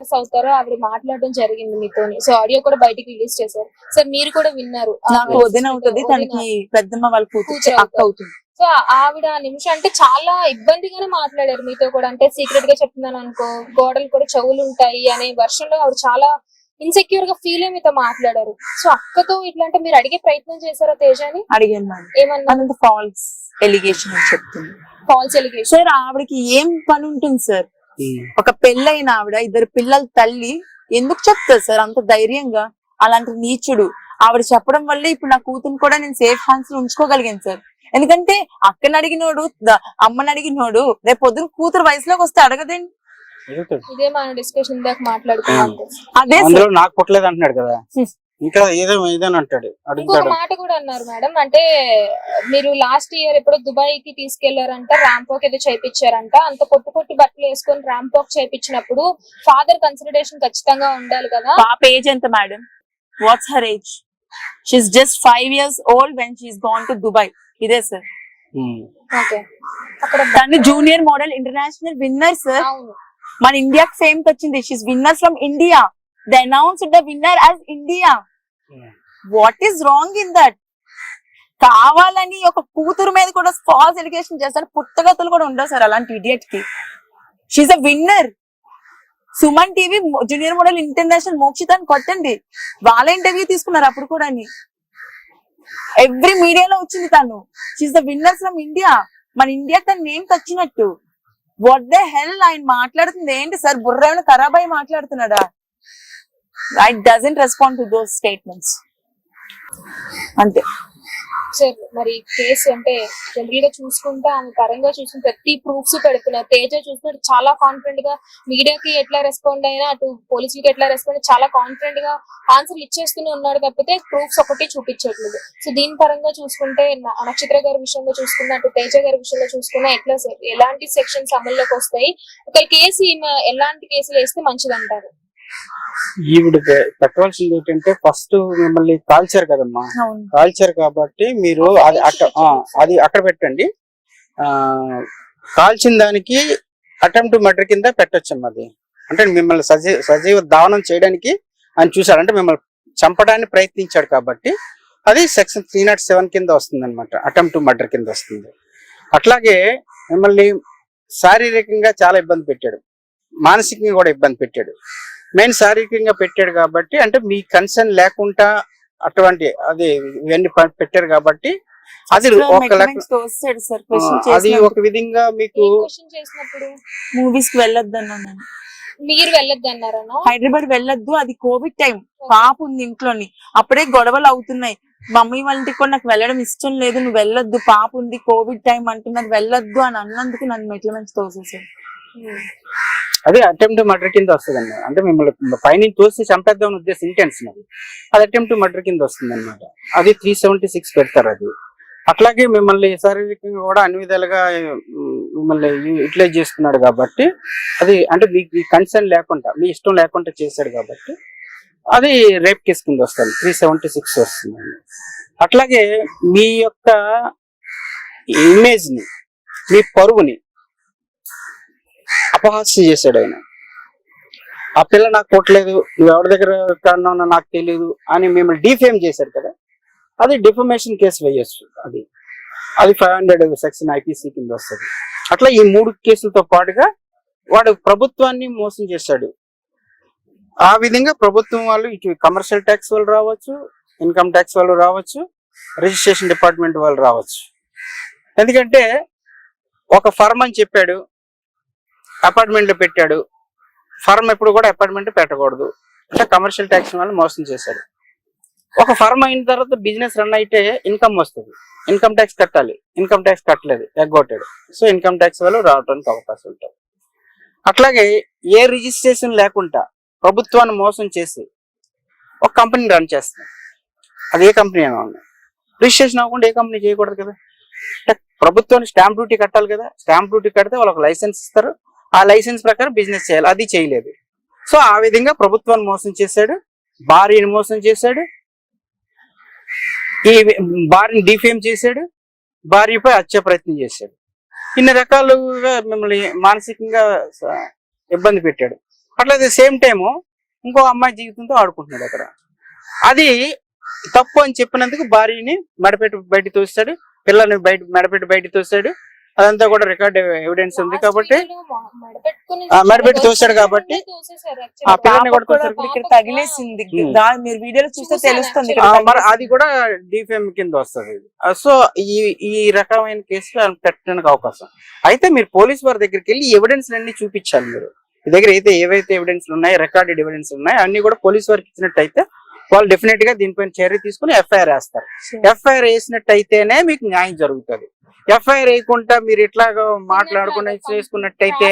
Miss అవుతారో ఆవిడ మాట్లాడడం జరిగింది మీతో సో ఆడియో కూడా బయటికి రిలీజ్ చేశారు. సార్ మీరు కూడా విన్నారు. నాకు వదిన అవుతుంది వదిన. తనకి పెద్దమ్మ వాళ్ళ కూతురు కూతురు అక్క అవుతుంది. సో ఆవిడ ఆ నిమిషం అంటే చాలా ఇబ్బందిగానే మాట్లాడారు మీతో కూడా. అంటే సీక్రెట్గా చెప్తున్నాను అనుకో గోడలు కూడా చెవులు ఉంటాయి అనే వర్షంలో ఆవిడ చాలా ఇన్సెక్యూర్గా ఫీల్ అయ్యి మీతో మాట్లాడారు. సో అక్కతో ఇట్లా అంటే మీరు అడిగే ప్రయత్నం చేశారా తేజాని? అడిగాను ఏమన్నా? ఫాల్స్ ఎలిగేషన్ అని చెప్తుంది. ఫాల్స్ ఎలిగేషన్ సార్ ఆవిడకి ఏం పని ఉంటుంది సార్ ఒక పెళ్ళైన ఆవిడ ఇద్దరు పిల్లల తల్లి ఎందుకు చెప్తారు సార్ అంత ధైర్యంగా? అలాంటి నీచుడు. ఆవిడ చెప్పడం వల్ల ఇప్పుడు నా కూతురు కూడా నేను సేఫ్ హ్యాండ్స్లో ఉంచుకోగలిగాను సార్. ఎందుకంటే అక్కని అడిగినోడు అమ్మని అడిగినోడు రేపు పొద్దున కూతురు వయసులోకి వస్తే అడగదండి. ఇదే మన డిస్కషన్ ఇందాక మాట్లాడుకున్నాం. అదే నాకు పుట్టలేదు అంటున్నాడు కదా. ఇంకా ఏదో ఏదని అంటాడు ఇంకొక అడుగుతాడు. మాట కూడా అన్నారు మేడం అంటే మీరు లాస్ట్ ఇయర్ ఎప్పుడో దుబాయ్కి తీసుకెళ్ళారంట ర్యాంపోక్ ఏదో చేయించారంట అంత పొట్టు పొట్టి బట్టలు వేసుకొని ర్యాంపోక్ చేయించినప్పుడు ఫాదర్ కన్సిడరేషన్ ఖచ్చితంగా ఉండాలి కదా. పాప ఏజ్ ఎంత madam? What's her age she just five years old when she gone to Dubai ఇదే సార్. ఓకే అక్కడ తను junior model international winner sir అవును. మన ఇండియాకి ఫేమ్ వచ్చింది. She's winner from India the announce the winner as India. What is wrong in that కావాలని ఒక కూతురు మీద కూడా ఫాల్స్ ఎడ్యుకేషన్ చేస్తారు పుట్టగతులు కూడా ఉండవు సార్ అలాంటి ఇడియట్కి. She a winner Suman TV junior model international మోక్షితాన్ని కొట్టండి. వాళ్ళ ఇంటర్వ్యూ తీసుకున్నారు అప్పుడు కూడా ఎవ్రీ మీడియాలో వచ్చింది తను. She the winner from India మన ఇండియా తన నేమ్ తచ్చినట్టు. వాట్ ద హెల్ ఆయన మాట్లాడుతుంది. ఏంటి సార్ బుర్ర ఏమైనా ఖరాబ్ అయి మాట్లాడుతున్నాడా? I doesn't respond to those statements అంతే. సార్ మరి కేసు అంటే జనరల్గా చూసుకుంటే ఆమె పరంగా చూసుకుంటే ప్రతి ప్రూఫ్స్ పెడుతున్నారు. తేజ చూసుకుంటే చాలా కాన్ఫిడెంట్గా మీడియాకి ఎట్లా రెస్పాండ్ అయినా అటు పోలీసులకి ఎట్లా రెస్పాండ్ చాలా కాన్ఫిడెంట్గా ఆన్సర్ ఇచ్చేస్తూనే ఉన్నాడు తప్పితే ప్రూఫ్స్ ఒకటి చూపించట్లేదు. సో దీని పరంగా చూసుకుంటే నక్షత్ర గారి విషయంలో చూసుకున్నా అటు తేజ గారి విషయంలో చూసుకున్నా ఎట్లా సార్? ఎలాంటి సెక్షన్స్ అమల్లోకి వస్తాయి? ఒక కేసు ఎలాంటి కేసులు వేస్తే మంచిది అంటారు ఈవిడ పెట్టవలసింది ఏంటంటే ఫస్ట్ మిమ్మల్ని కాల్చారు కదమ్మా. కాల్చారు కాబట్టి మీరు అది అది అక్కడ పెట్టండి. ఆ కాల్చిన దానికి అటెంప్ట్ మర్డర్ కింద పెట్టొచ్చమ్మా అది. అంటే మిమ్మల్ని సజీవ సజీవ దావనం చేయడానికి ఆయన చూశాడు అంటే మిమ్మల్ని చంపడానికి ప్రయత్నించాడు కాబట్టి అది సెక్షన్ త్రీ నాట్ సెవెన్ కింద వస్తుంది అనమాట అటెంప్ట్ మర్డర్ కింద వస్తుంది. అట్లాగే మిమ్మల్ని శారీరకంగా చాలా ఇబ్బంది పెట్టాడు. మానసికంగా కూడా ఇబ్బంది పెట్టాడు. మెయిన్ శారీరకంగా పెట్టాడు కాబట్టి అంటే మీ కన్సర్న్ లేకుండా అటువంటి అది ఇవన్నీ పెట్టారు కాబట్టి అది ఒక అది ఒక విధంగా మీకు క్వశ్చన్ చేసినప్పుడు? మూవీస్కి వెళ్ళొద్దు అన్నాను నేను. మీరు వెళ్ళొద్దు అన్నారనా హైదరాబాద్ వెళ్ళొద్దు అది కోవిడ్ టైం. పాప ఉంది ఇంట్లోని. అప్పుడే గొడవలు అవుతున్నాయి. మమ్మీ వాళ్ళ ఇంటికి కూడా నాకు వెళ్ళడం ఇష్టం లేదు నువ్వు వెళ్ళొద్దు పాప ఉంది కోవిడ్ టైం అంటున్నారు వెళ్ళొద్దు అని అన్నందుకు నన్ను మెట్ల నుంచి తోసేసారు అదే అటెంప్ట్ మర్డర్ కింద వస్తుంది అంటే మిమ్మల్ని పైన తోసి చంపేద్దాం ఉద్దేశం ఇంటెన్స్ అది అది అటెంప్ట్ మర్డర్ కింద వస్తుంది అనమాట అది త్రీ సెవెంటీ సిక్స్ పెడతారు అది. అట్లాగే మిమ్మల్ని శారీరకంగా కూడా అన్ని విధాలుగా మిమ్మల్ని యూటిలైజ్ చేసుకున్నాడు కాబట్టి అది అంటే మీకు కన్సర్న్ లేకుండా మీ ఇష్టం లేకుండా చేశాడు కాబట్టి అది రేప్ కేసు కింద వస్తుంది. త్రీ సెవెంటీ సిక్స్ వస్తుంది అట్లాగే మీ యొక్క ఇమేజ్ని మీ పరువుని అపహాస్య చేశాడు ఆయన. ఆ పిల్ల నాకు కొట్టలేదు నువ్వు ఎవరి దగ్గర కన్నావు నాకు తెలియదు అని మిమ్మల్ని డిఫేమ్ చేశారు కదా. అది డిఫమేషన్ కేసు వేయచ్చు అది. అది ఫైవ్ హండ్రెడ్ సెక్షన్ ఐపీసీ కింద వస్తుంది. అట్లా ఈ మూడు కేసులతో పాటుగా వాడు ప్రభుత్వాన్ని మోసం చేశాడు. ఆ విధంగా ప్రభుత్వం వాళ్ళు ఇటు కమర్షియల్ ట్యాక్స్ వాళ్ళు రావచ్చు ఇన్కమ్ ట్యాక్స్ వాళ్ళు రావచ్చు రిజిస్ట్రేషన్ డిపార్ట్మెంట్ వాళ్ళు రావచ్చు. ఎందుకంటే ఒక ఫర్మ్ అని చెప్పాడు అపార్ట్మెంట్లో పెట్టాడు. ఫర్మ్ ఎప్పుడు కూడా అపార్ట్మెంట్ పెట్టకూడదు. అంటే కమర్షియల్ ట్యాక్స్ వల్ల మోసం చేశాడు ఒక ఫర్మ్ అయిన తర్వాత బిజినెస్ రన్ అయితే ఇన్కమ్ వస్తుంది. ఇన్కమ్ ట్యాక్స్ కట్టాలి. ఇన్కమ్ ట్యాక్స్ కట్టలేదు. ఎగ్గొట్టాడు. సో ఇన్కమ్ ట్యాక్స్ వల్ల రావడానికి అవకాశం ఉంటుంది. అట్లాగే ఏ రిజిస్ట్రేషన్ లేకుండా ప్రభుత్వాన్ని మోసం చేసి ఒక కంపెనీ రన్ చేస్తుంది. అది ఏ కంపెనీ అయినా ఉంది రిజిస్ట్రేషన్ అవ్వకుండా ఏ కంపెనీ చేయకూడదు కదా? అంటే ప్రభుత్వానికి స్టాంప్ డ్యూటీ కట్టాలి కదా? స్టాంప్ డ్యూటీ కడితే వాళ్ళకి లైసెన్స్ ఇస్తారు. ఆ లైసెన్స్ ప్రకారం బిజినెస్ చేయాలి. అది చేయలేదు. సో ఆ విధంగా ప్రభుత్వాన్ని మోసం చేశాడు. భార్యని మోసం చేశాడు. ఈ భార్యని డిఫేమ్ చేశాడు. భార్యపై హత్య ప్రయత్నం చేశాడు. ఇన్ని రకాలుగా మిమ్మల్ని మానసికంగా ఇబ్బంది పెట్టాడు. అట్లా సేమ్ టైము ఇంకో అమ్మాయి జీవితంతో ఆడుకుంటున్నాడు అక్కడ. అది తప్పు అని చెప్పినందుకు భార్యని మెడపెట్టి బయట తోస్తాడు. పిల్లల్ని బయట మెడపెట్టి బయట తోస్తాడు. అదంతా కూడా రికార్డ్ ఎవిడెన్స్ ఉంది కాబట్టి ఆ, మెడపెట్టి తోశాడు కాబట్టి ఆ పిల్లని కూడా కూడా తోశాడు. ఇక్కడ తగిలేసింది ఉమ్. దా- మీరు వీడియోలో చూస్తే తెలుస్తుంది మరి. అది కూడా డిఫేమ్ కింద వస్తుంది సో ఈ ఈ రకమైన కేసులు పెట్టడానికి అవకాశం అయితే మీరు పోలీస్ వారి దగ్గరికి వెళ్ళి ఎవిడెన్స్ అన్ని చూపించాలి మీరు మీ దగ్గర అయితే ఏవైతే ఎవిడెన్స్ ఉన్నాయో రికార్డెడ్ ఎవిడెన్స్ ఉన్నాయో అన్ని కూడా పోలీస్ వారికి ఇచ్చినట్టయితే వాళ్ళు డెఫినెట్గా దీనిపైన చర్య తీసుకుని ఎఫ్ఐఆర్ వేస్తారు. ఎఫ్ఐఆర్ వేసినట్టయితేనే మీకు న్యాయం జరుగుతుంది ఎఫ్ఐఆర్ వేయకుండా మీరు ఇట్లాగా మాట్లాడుకుని చేసుకున్నట్టయితే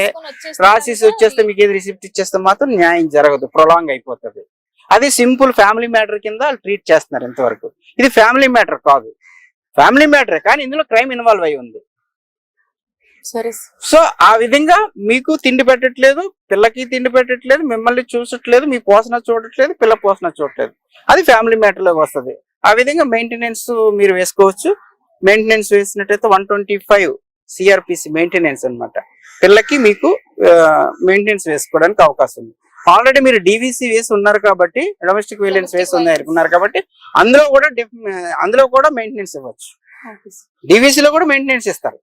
రాసేసి వచ్చేస్తే మీకు ఏది రిసిప్ట్ ఇచ్చేస్తే మాత్రం న్యాయం జరగదు ప్రొలాంగ్ అయిపోతుంది. అది సింపుల్ ఫ్యామిలీ మ్యాటర్ కింద వాళ్ళు ట్రీట్ చేస్తున్నారు ఇంతవరకు. ఇది ఫ్యామిలీ మ్యాటర్ కాదు. ఫ్యామిలీ మ్యాటర్ కానీ ఇందులో క్రైమ్ ఇన్వాల్వ్ అయి ఉంది. సరే. సో ఆ విధంగా మీకు తిండి పెట్టట్లేదు పిల్లకి తిండి పెట్టట్లేదు మిమ్మల్ని చూసట్లేదు మీ పోషణ చూడట్లేదు పిల్ల పోషణ చూడట్లేదు. అది ఫ్యామిలీ మ్యాటర్లోకి వస్తుంది. ఆ విధంగా మెయింటెనెన్స్ మీరు వేసుకోవచ్చు. Maintenance వేసినట్టయితే one twenty five CRPC maintenance అన్నమాట. పిల్లకి మీకు మెయింటెనెన్స్ వేసుకోవడానికి అవకాశం ఉంది. ఆల్రెడీ మీరు డివిసి వేసి ఉన్నారు కాబట్టి డొమెస్టిక్ విజిలెన్స్ వేసి ఉన్నారు ఉన్నారు కాబట్టి అందులో కూడా అందులో కూడా మెయింటెనెన్స్ ఇవ్వచ్చు. డివిసి లో కూడా మెయింటెనెన్స్ ఇస్తారు.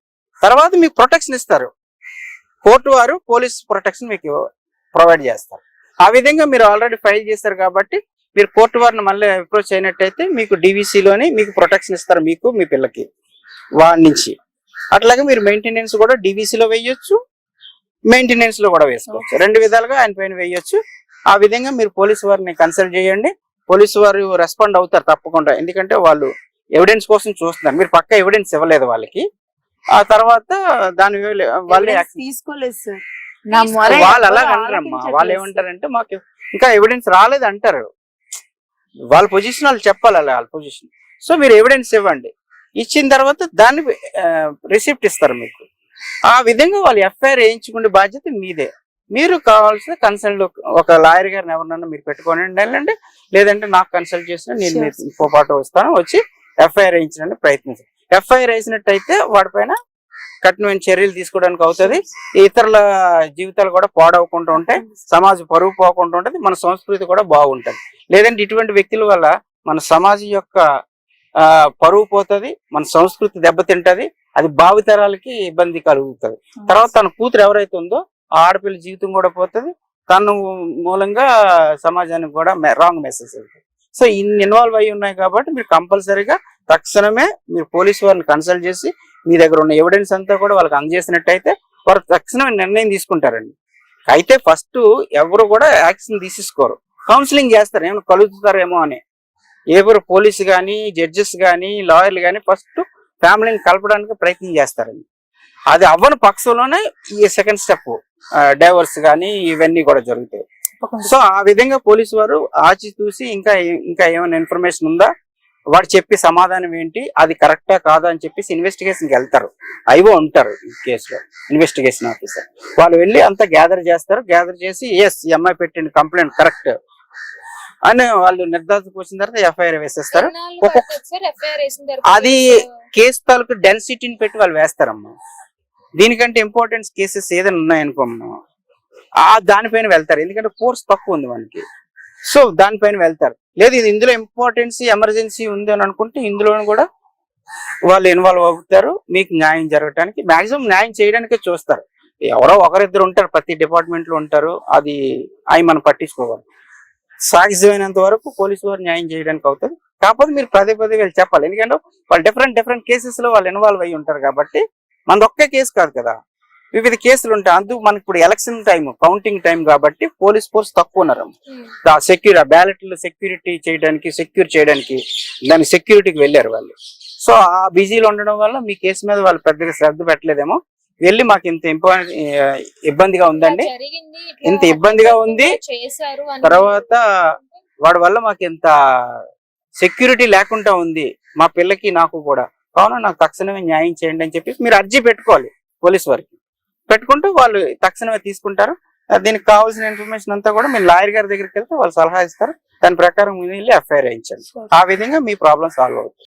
తర్వాత మీకు ప్రొటెక్షన్ ఇస్తారు. కోర్టు వారు పోలీస్ ప్రొటెక్షన్ మీకు ప్రొవైడ్ చేస్తారు. ఆ విధంగా మీరు ఆల్రెడీ ఫైల్ చేస్తారు కాబట్టి మీరు కోర్టు వారిని మళ్ళీ అప్రోచ్ అయినట్టయితే మీకు DVC లోనే మీకు ప్రొటెక్షన్ ఇస్తారు మీకు మీ పిల్లకి వాడి నుంచి. అట్లాగే మీరు మెయింటెనెన్స్ కూడా DVC లో వేయొచ్చు మెయింటెనెన్స్లో కూడా వేసుకోవచ్చు. రెండు విధాలుగా ఆయన పైన వేయొచ్చు. ఆ విధంగా మీరు పోలీసు వారిని కన్సల్ట్ చేయండి. పోలీసు వారు రెస్పాండ్ అవుతారు తప్పకుండా. ఎందుకంటే వాళ్ళు ఎవిడెన్స్ కోసం చూస్తున్నారు. మీరు పక్క ఎవిడెన్స్ ఇవ్వలేదు వాళ్ళకి. ఆ తర్వాత దాని వాళ్ళే తీసుకోలేదు సార్ వాళ్ళు అలా ఎవరు అంటారమ్మా వాళ్ళు. ఏమంటారంటే మాకు ఇంకా ఎవిడెన్స్ రాలేదు అంటారు వాళ్ళ పొజిషన్ వాళ్ళు చెప్పాలి అలా వాళ్ళ పొజిషన్ సో మీరు ఎవిడెన్స్ ఇవ్వండి. ఇచ్చిన తర్వాత దాన్ని రిసిప్ట్ ఇస్తారు మీకు. ఆ విధంగా వాళ్ళు ఎఫ్ఐఆర్ వేయించుకునే బాధ్యత మీదే. మీరు కావాల్సిన కన్సల్ట్ ఒక లాయర్ గారిని ఎవరినన్నా మీరు పెట్టుకోనండి వెళ్ళండి. లేదంటే నాకు కన్సల్ట్ చేసిన నేను. మీతో పాటు వస్తాను. వచ్చి ఎఫ్ఐఆర్ వేయించడానికి ప్రయత్నించండి. ఎఫ్ఐఆర్ వేసినట్టయితే వాడిపైన కఠినమైన చర్యలు తీసుకోవడానికి అవుతుంది. ఇతరుల జీవితాలు కూడా పాడవకుండా ఉంటాయి. సమాజ పరువు పోకుండా ఉంటుంది. మన సంస్కృతి కూడా బాగుంటది. లేదంటే ఇటువంటి వ్యక్తుల వల్ల మన సమాజం యొక్క ఆ, పరువు పోతుంది. మన సంస్కృతి దెబ్బతింటది. అది భావితరాలకి ఇబ్బంది కలుగుతుంది. తర్వాత తన కూతురు ఎవరైతే ఉందో ఆ ఆడపిల్ల జీవితం కూడా పోతుంది. తను మూలంగా సమాజానికి కూడా రాంగ్ మెసేజ్ వెళ్తుంది సో ఇన్ని ఇన్వాల్వ్ అయి ఉన్నాయి కాబట్టి మీరు కంపల్సరీగా తక్షణమే మీరు పోలీసు వారిని కన్సల్ట్ చేసి మీ దగ్గర ఉన్న ఎవిడెన్స్ అంతా కూడా వాళ్ళకి అందజేసినట్టయితే వారు తక్షణమే నిర్ణయం తీసుకుంటారండి. అయితే ఫస్ట్ ఎవరు కూడా యాక్షన్ తీసేసుకోరు. కౌన్సిలింగ్ చేస్తారు. ఏమైనా కలుగుతారేమో అని. ఎవరు పోలీసు కానీ జడ్జెస్ కానీ లాయర్లు కానీ ఫస్ట్ ఫ్యామిలీని కలపడానికి ప్రయత్నం చేస్తారండి. అది అవ్వని పక్షంలోనే ఈ సెకండ్ స్టెప్ డైవర్స్ కానీ ఇవన్నీ కూడా జరుగుతాయి. సో ఆ విధంగా పోలీసు వారు ఆచి చూసి ఇంకా ఇంకా ఏమైనా ఇన్ఫర్మేషన్ ఉందా? వాడు చెప్పి సమాధానం ఏంటి? అది కరెక్టా కాదా అని చెప్పేసి ఇన్వెస్టిగేషన్కి వెళ్తారు. అయివో ఉంటారు ఈ కేసులో ఇన్వెస్టిగేషన్ ఆఫీసర్ వాళ్ళు వెళ్ళి అంతా గ్యాదర్ చేస్తారు. గ్యాదర్ చేసి ఎస్ ఈ అమ్మాయి పెట్టిన కంప్లైంట్ కరెక్ట్ అని వాళ్ళు నిర్ధారణకు వచ్చిన తర్వాత ఎఫ్ఐఆర్ వేసేస్తారు. ఒక్కొక్క- అది కేసు తాలూకు డెన్సిటీని పెట్టి వాళ్ళు వేస్తారమ్మా. దీనికంటే ఇంపార్టెన్స్ కేసెస్ ఏదైనా ఉన్నాయనుకోమ్మా. ఆ దానిపైన వెళ్తారు. ఎందుకంటే ఫోర్స్ తక్కువ ఉంది మనకి. సో దానిపైన వెళ్తారు. లేదు ఇది ఇందులో ఇంపార్టెన్సీ ఎమర్జెన్సీ ఉంది అని అనుకుంటే ఇందులోనూ కూడా వాళ్ళు ఇన్వాల్వ్ అవుతారు. మీకు న్యాయం జరగటానికి మాక్సిమం న్యాయం చేయడానికే చూస్తారు. ఎవరో ఒకరిద్దరు ఉంటారు ప్రతి డిపార్ట్మెంట్లో ఉంటారు. అది అవి మనం పట్టించుకోవాలి. సాధ్యమైనంత వరకు పోలీసు వారు న్యాయం చేయడానికి అవుతుంది కాకపోతే మీరు పదే పదే వీళ్ళు చెప్పాలి. ఎందుకంటే వాళ్ళు డిఫరెంట్ డిఫరెంట్ కేసెస్లో వాళ్ళు ఇన్వాల్వ్ అయ్యి ఉంటారు కాబట్టి మనది ఒకే కేసు కాదు కదా. వివిధ కేసులు ఉంటాయి. అందుకు మనకి ఇప్పుడు ఎలక్షన్ టైం కౌంటింగ్ టైం కాబట్టి పోలీస్ ఫోర్స్ తక్కువ ఉన్నారు. సెక్యూర్ ఆ బ్యాలెట్లు సెక్యూరిటీ చేయడానికి సెక్యూర్ చేయడానికి దాని సెక్యూరిటీకి వెళ్ళారు వాళ్ళు. సో ఆ బిజీలో ఉండడం వల్ల మీ కేసు మీద వాళ్ళు పెద్దగా శ్రద్ధ పెట్టలేదేమో. వెళ్ళి మాకు ఇంత ఇంపా- ఇబ్బందిగా ఉందండి. ఇంత ఇబ్బందిగా ఉంది. తర్వాత వాడి వల్ల మాకు ఇంత సెక్యూరిటీ లేకుండా ఉంది. మా పిల్లకి నాకు కూడా. కావున నాకు తక్షణమే న్యాయం చేయండి అని చెప్పి మీరు అర్జీ పెట్టుకోవాలి పోలీస్ వారికి. పెట్టుకుంటూ వాళ్ళు తక్షణమే తీసుకుంటారు. దీనికి కావాల్సిన ఇన్ఫర్మేషన్ అంతా కూడా మీరు లాయర్ గారి దగ్గరికి వెళ్తే వాళ్ళు సలహా ఇస్తారు. దాని ప్రకారం వెళ్ళి ఎఫ్ఐఆర్ వేయించండి. ఆ విధంగా మీ ప్రాబ్లం సాల్వ్ అవుతుంది.